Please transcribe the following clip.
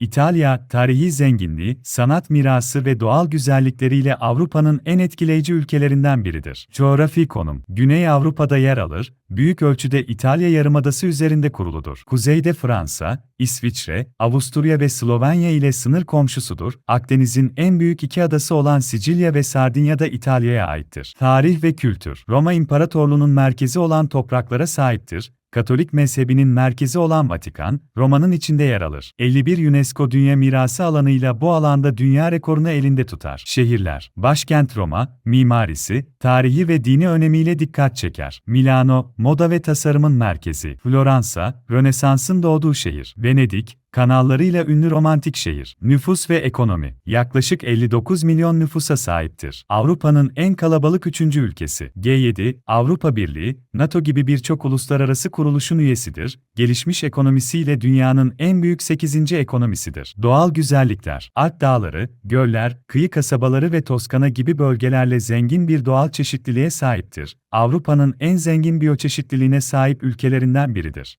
İtalya, tarihi zenginliği, sanat mirası ve doğal güzellikleriyle Avrupa'nın en etkileyici ülkelerinden biridir. Coğrafi konum, Güney Avrupa'da yer alır, büyük ölçüde İtalya yarımadası üzerinde kuruludur. Kuzeyde Fransa, İsviçre, Avusturya ve Slovenya ile sınır komşusudur. Akdeniz'in en büyük iki adası olan Sicilya ve Sardinya da İtalya'ya aittir. Tarih ve kültür, Roma İmparatorluğu'nun merkezi olan topraklara sahiptir. Katolik mezhebinin merkezi olan Vatikan, Roma'nın içinde yer alır. 51 UNESCO Dünya Mirası alanıyla bu alanda dünya rekorunu elinde tutar. Şehirler, başkent Roma, mimarisi, tarihi ve dini önemiyle dikkat çeker. Milano, moda ve tasarımın merkezi. Floransa, Rönesans'ın doğduğu şehir. Venedik, kanallarıyla ünlü romantik şehir. Nüfus ve ekonomi. Yaklaşık 59 milyon nüfusa sahiptir. Avrupa'nın en kalabalık üçüncü ülkesi. G7, Avrupa Birliği, NATO gibi birçok uluslararası kuruluşun üyesidir. Gelişmiş ekonomisiyle dünyanın en büyük 8. ekonomisidir. Doğal güzellikler. Alp dağları, göller, kıyı kasabaları ve Toskana gibi bölgelerle zengin bir doğal çeşitliliğe sahiptir. Avrupa'nın en zengin biyoçeşitliliğine sahip ülkelerinden biridir.